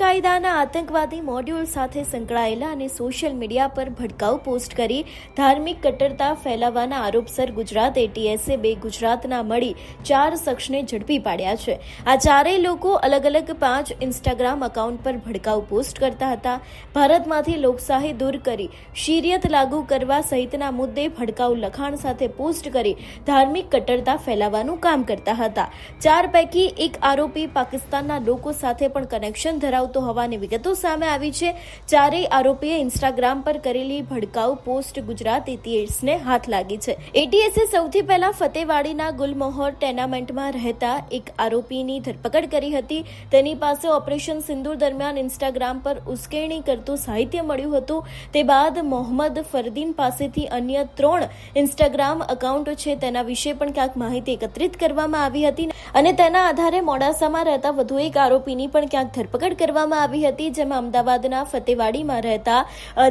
કાયદાના આતંકવાદી મોડ્યુલ સાથે સંકળાયેલા અને સોશિયલ મીડિયા પર ભડકાઉ પોસ્ટ કરી ધાર્મિક કટ્ટરતા ફેલાવવાના આરોપસર ગુજરાત એટીએસે બે ગુજરાતના મળી ચાર શખ્સને ઝડપી પાડ્યા છે. આ ચારેય લોકો અલગ અલગ પાંચ ઇન્સ્ટાગ્રામ એકાઉન્ટ પર ભડકાઉ પોસ્ટ કરતા હતા. ભારતમાંથી લોકશાહી દૂર કરી શિરિયત લાગુ કરવા સહિતના મુદ્દે ભડકાઉ લખાણ સાથે પોસ્ટ કરી ધાર્મિક કટ્ટરતા ફેલાવવાનું કામ કરતા હતા. ચાર પૈકી એક આરોપી પાકિસ્તાનના લોકો સાથે પણ કનેક્શન ધરાવતો હોવાની વિગતો સામે આવી છે. ચારેય આરોપીએ ઇન્સ્ટાગ્રામ પર કરેલી ભડકાઉ પોસ્ટ ગુજરાત એટીએસને હાથ લાગી છે. એટીએસે સૌથી પહેલા ફતેવાડીના ગુલમોહર ટેનામેન્ટમાં રહેતા એક આરોપીની ધરપકડ કરી હતી. તેની પાસે ઓપરેશન સિંદૂર દરમિયાન ઇન્સ્ટાગ્રામ પર ઉશ્કેરણી કરતું સાહિત્ય મળ્યું હતું. તે બાદ મોહમ્મદ ફરદીન પાસેથી અન્ય ત્રણ ઇન્સ્ટાગ્રામ એકાઉન્ટ છે. તેના વિશે પણ ક્યાંક માહિતી એકત્રિત કરવામાં આવી હતી અને તેના આધારે મોડાસામાં રહેતા વધુ એક આરોપીની પણ ક્યાંક ધરપકડ કરવામાં આવી હતી, જેમાં અમદાવાદના ફતેવાડીમાં રહેતા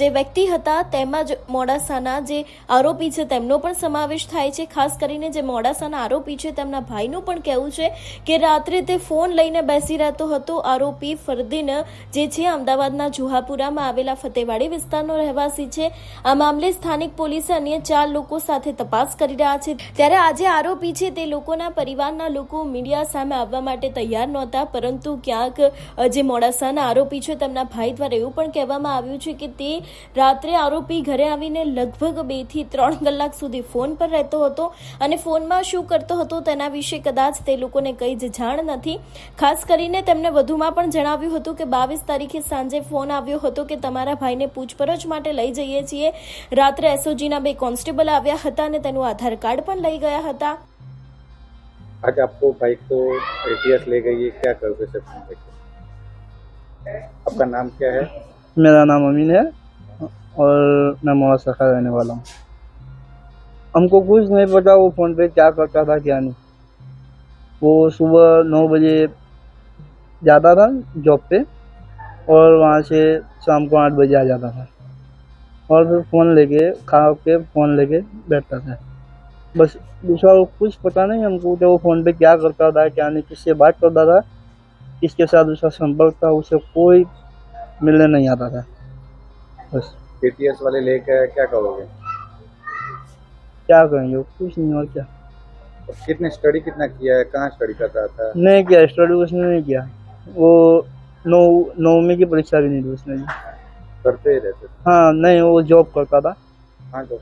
જે વ્યક્તિ હતા તેમાં જ મોડાસાના જે આરોપી છે, તેમનો પણ સમાવેશ થાય છે. ખાસ કરીને જે મોડાસાના આરોપી છે, તેમના ભાઈનું પણ કહેવું છે કે રાત્રે તે ફોન લઈને બેસી રહેતો હતો. આરોપી ફરદીન, જે છે, અમદાવાદના જુહાપુરામાં આવેલા ફતેવાડી વિસ્તારનો રહેવાસી છે. આ મામલે સ્થાનિક પોલીસે અન્ય ચાર લોકો સાથે તપાસ કરી રહ્યા છે. ત્યારે આજે આરોપી છે, તે લોકોના પરિવારના લોકો મીડિયા સામે આવવા માટે તૈયાર નહોતા, પરંતુ ક્યાંક જે મોડાસાના આરોપી છે તેમના ભાઈ દ્વારા એવું પણ કહેવામાં આવ્યું છે કે તે રાત્રે આરોપી ઘરે આવીને લગભગ બે થી ત્રણ કલાક સુધી ફોન પર રહેતો હતો અને ફોનમાં શું કરતો હતો તેના વિશે કદાચ તે લોકોને કંઈ જ જાણ નથી ખાસ કરીને તેમણે વધુમાં પણ જણાવ્યું હતું કે બાવીસ તારીખે સાંજે ફોન આવ્યો હતો કે તમારા ભાઈને પૂછપરછ માટે લઈ જઈએ છીએ રાત્રે એસઓજીના બે કોન્સ્ટેબલ આવ્યા હતા અને તેનું આધાર કાર્ડ પણ લઈ ગયા હતા आज आपको बाइक को एटीएस ले गई है क्या करोगे सब लेके आपका नाम क्या है? मेरा नाम अमीन है और मैं मोहम्मद का रहने वाला हूँ। हमको कुछ नहीं पता वो फ़ोन पे क्या करता था, क्या नहीं। वो सुबह नौ बजे जाता था जॉब पे और वहाँ से शाम को आठ बजे आ जाता था। और फिर फ़ोन लेके, खा के फ़ोन लेके बैठता था। बस दूसरा कुछ पता नहीं हमको कि वो फ़ोन पे क्या करता था, क्या नहीं, किससे बात करता था। किसके साथ उसका संपर्क था उसे कोई मिलने नहीं आता था। बस। एटीएस वाले ले गए क्या करोगे? क्या करेंगे? कुछ नहीं और क्या? कितने स्टडी कितना किया है? कहाँ स्टडी कर रहा था? नहीं किया स्टडी उसने नहीं किया। वो नौ नौवीं की परीक्षा भी नहीं दी उसने। करते ही रहते हाँ नहीं वो जॉब करता था। हाँ जो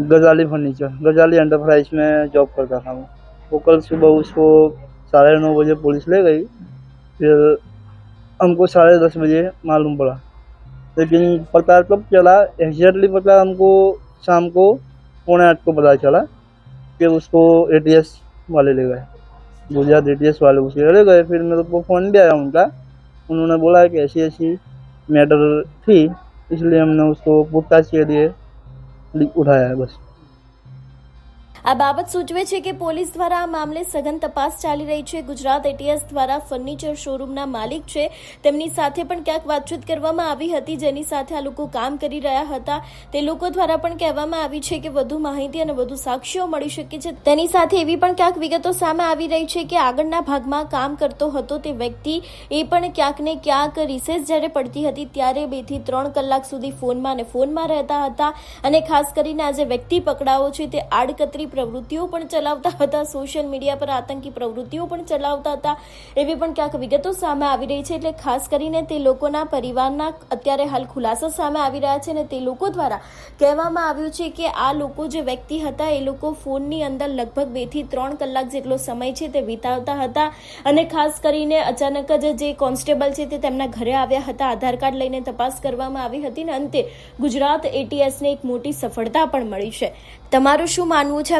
गजाली फर्नीचर गजाली एंटरप्राइज में जॉब करता था वो। वो कल सुबह उसको साढ़े नौ बजे पुलिस ले गई। फिर हमको साढ़े दस बजे मालूम पड़ा। लेकिन पता कब चला? एग्जैक्टली पता हमको शाम को, पौने आठ को पता चला। कि उसको एटीएस वाले ले गए। गुजरात एटीएस वाले उसे ले गए। फिर मेरे को फ़ोन भी आया उनका। उन्होंने बोला कि ऐसी ऐसी मैटर थी, इसलिए हमने उसको पूछताछ के लिए उठाया है बस। આ બાબત સૂચવે છે કે પોલીસ દ્વારા આ મામલે સઘન તપાસ ચાલી રહી છે. ગુજરાત એટીએસ દ્વારા ફર્નિચર શોરૂમના માલિક છે. તેમની સાથે પણ ક્યાંક વાતચીત કરવામાં આવી હતી, જેની સાથે આ લોકો કામ કરી રહ્યા હતા. તે લોકો દ્વારા પણ કહેવામાં આવી છે કે વધુ માહિતી અને વધુ સાક્ષીઓ મળી શકે છે. તેની સાથે એવી પણ ક્યાંક વિગતો સામે આવી રહી છે કે આગળના ભાગમાં કામ કરતો હતો તે વ્યક્તિ. એ પણ ક્યાંક ને ક્યાંક રિસેસ જ્યારે પડતી હતી, ત્યારે બેથી ત્રણ કલાક સુધી ફોનમાં અને ફોનમાં રહેતા હતા. અને ખાસ કરીને આ જે વ્યક્તિ પકડાવો છે, તે આડકતરી પ્રવૃત્તિઓ પણ ચલાવતા હતા. સોશિયલ મીડિયા પર આતંકી પ્રવૃત્તિઓ પણ ચલાવતા હતા. એવી પણ ક્યાંક વિગતો સામે આવી રહી છે. એટલે ખાસ કરીને તે લોકોના પરિવારના અત્યારે હાલ ખુલાસા સામે આવી રહ્યા છે અને તે લોકો દ્વારા કહેવામાં આવ્યું છે કે આ લોકો જે વ્યક્તિ હતા, એ લોકો ફોનની અંદર લગભગ બેથી ત્રણ કલાક જેટલો સમય છે તે વિતાવતા હતા અને ખાસ કરીને અચાનક જ જે કોન્સ્ટેબલ છે તે તેમના ઘરે આવ્યા હતા. આધાર કાર્ડ લઈને તપાસ કરવામાં આવી હતી અને અંતે ગુજરાત એટીએસને એક મોટી સફળતા પણ મળી છે. તમારું શું માનવું છે?